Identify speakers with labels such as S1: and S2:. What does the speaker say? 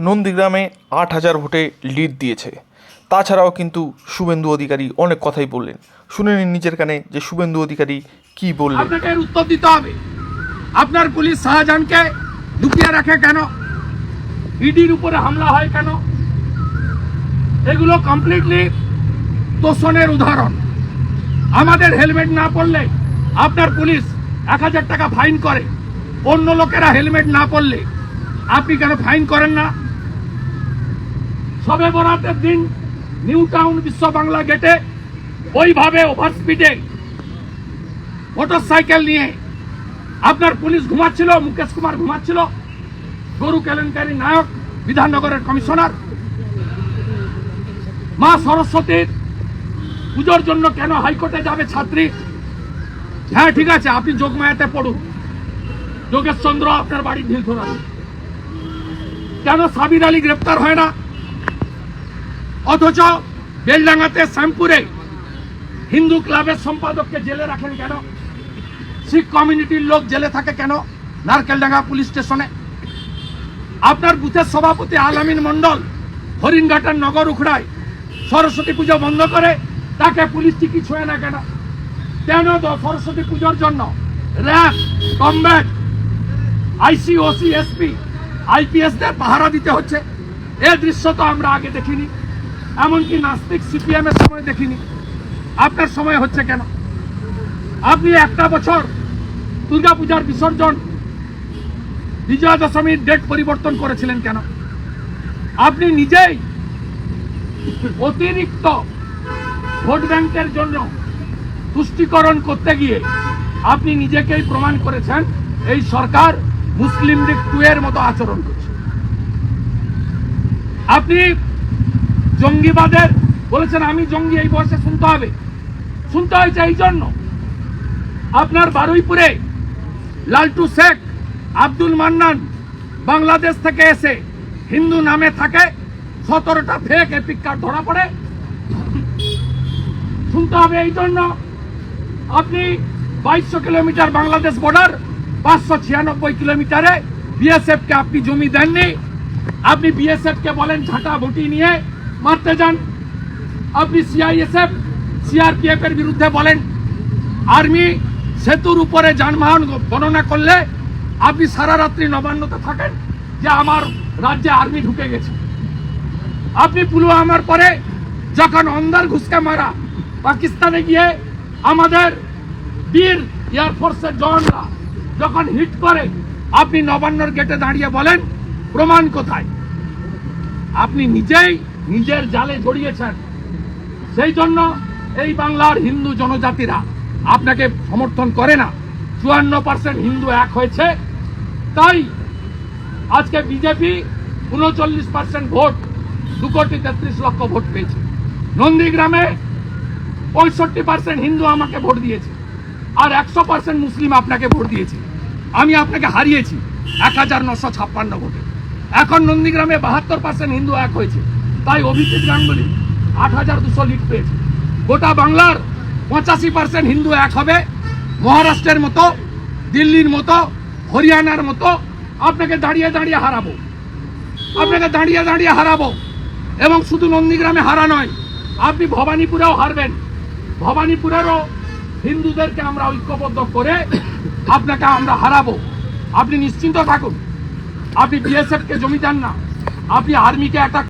S1: নন্দীগ্রামে আট হাজার ভোটে লিড দিয়েছে। তাছাড়াও কিন্তু শুভেন্দু অধিকারী অনেক কথাই বললেন। শুনে নিন নিজের কানে যে শুভেন্দু অধিকারী কি বললেন।
S2: আপনাকে উত্তর দিতে হবে। আপনার পুলিশ শাহজাহানকে লুকিয়ে রাখে কেন? ইডির উপরে হামলা হয় কেন? এগুলো কমপ্লিটলি তোষণের উদাহরণ। আমাদের হেলমেট না পরলে আপনার পুলিশ এক হাজার টাকা ফাইন করে। অন্য লোকেরা হেলমেট না পরলে। আপনি কেন ফাইন করেন না? সবে বরাতের দিন নিউ টাউন বিশ্ব বাংলা গেটে ওইভাবে ওভার স্পিডে মোটর সাইকেল নিয়ে আপনার পুলিশ ঘুমাচ্ছিল, মুকেশ কুমার ঘুমাচ্ছিল, গরু কেলেঙ্কারি নায়ক, বিধাননগরের কমিশনার। মা সরস্বতীর পুজোর জন্য কেন হাইকোর্টে যাবে ছাত্রী? হ্যাঁ ঠিক আছে, আপনি যোগমায়াতে পড়ুন। যোগেশ চন্দ্র আপনার বাড়ির ঢিল ধরান কেন সাবির আলী গ্রেপ্তার হয় না? অথচ বেলডাঙ্গাতে শ্যামপুরে হিন্দু ক্লাবের সম্পাদককে জেলে রাখেন কেন? শিখ কমিউনিটির লোক জেলে থাকে কেন? নারকেলডাঙ্গা পুলিশ স্টেশনে। আপনার বুথের সভাপতি আলামিন মন্ডল হরিণঘাটার নগর উখড়ায় সরস্বতী পুজো বন্ধ করে তাকে পুলিশ টিকি ছুঁয়ে না কেন? কেন সরস্বতী পুজোর জন্য RAB combat IC, OC, SP, আইপিএসদের পাহারা দিতে হচ্ছে? এ দৃশ্য তো আমরা আগে দেখিনি। এমনকি নাস্তিক সিপিএম এর সময় দেখিনি। আপনার সময় হচ্ছে কেন? আপনি একটা বছর দুর্গাপূজার বিসর্জন, বিজয়া দশমীর ডেট পরিবর্তন করেছিলেন কেন? আপনি নিজেই অতিরিক্ত ভোট ব্যাংকের জন্য তুষ্টিকরণ করতে গিয়ে আপনি নিজেকেই প্রমাণ করেছেন, এই সরকার মুসলিম লীগ টু এর মতো আচরণ করছে। আপনি জঙ্গিবাদের বলেছেন, আমি জঙ্গি, এই বয়সে শুনতে হবে। শুনতে হয়েছে এই জন্য। আপনার বারুইপুরে লালটু শেখ আব্দুল মান্নান বাংলাদেশ থেকে এসে হিন্দু নামে থাকে, সতেরোটা ফেক এপিক কার্ড ধরা পড়ে। শুনতে হবে এই জন্য। আপনি বাইশশো কিলোমিটার বাংলাদেশ বর্ডার পাঁচশো ছিয়ানব্বই কিলোমিটারে বিএসএফ কে আপনি জমি দেননি। আপনি বিএসএফ কে বলেন ঝাঁটা ভুটি নিয়ে মারতে যান। আপনি সিআইএসএফ সিআরপিএফ এর বিরুদ্ধে বলেন। আর্মি সেতুর উপরে যানবাহন গণনা করলে আপনি সারা রাত্রি নবান্নতে থাকেন যে আমার রাজ্যে আর্মি ঢুকে গেছে। আপনি পুলওয়ামার পরে যখন অন্দার ঘুষকে মারা, পাকিস্তানে গিয়ে আমাদের বীর এয়ারফোর্সের জওয়ানরা যখন হিট করে, আপনি নবান্নর গেটে দাঁড়িয়ে বলেন, প্রমাণ কোথায়? আপনি নিজেই নিজের জালে জড়িয়েছেন। সেই জন্য এই বাংলার হিন্দু জনজাতিরা আপনাকে সমর্থন করে না। চুয়ান্ন পার্সেন্ট হিন্দু এক হয়েছে। তাই আজকে বিজেপি উনচল্লিশ পার্সেন্ট ভোট, দু কোটি তেত্রিশ লক্ষ ভোট পেয়েছে। নন্দীগ্রামে পঁয়ষট্টি পার্সেন্ট হিন্দু আমাকে ভোট দিয়েছে আর একশো পার্সেন্ট মুসলিম আপনাকে ভোট দিয়েছে। আমি আপনাকে হারিয়েছি এক হাজার নশো ছাপ্পান্ন ভোটে। এখন নন্দীগ্রামে বাহাত্তর পার্সেন্ট হিন্দু এক হয়েছে। তাই অভিজিৎ গাঙ্গুলি আট হাজার দুশো লিট পেয়েছে। গোটা বাংলার পঁচাশি পার্সেন্ট হিন্দু এক হবে। মহারাষ্ট্রের মতো, দিল্লির মতো, হরিয়ানার মতো। আপনাকে দাঁড়িয়ে দাঁড়িয়ে হারাবো। আপনাকে দাঁড়িয়ে দাঁড়িয়ে হারাবো। এবং শুধু নন্দীগ্রামে হারা নয়, আপনি ভবানীপুরেও হারবেন। ভবানীপুরেরও হিন্দুদেরকে আমরা ঐক্যবদ্ধ করে আপনাকে আমরা হারাবো। আপনি নিশ্চিন্ত থাকুন। আপনি বিএসএফ কে জমি দেন না। আপনি আর্মিকে অ্যাটাক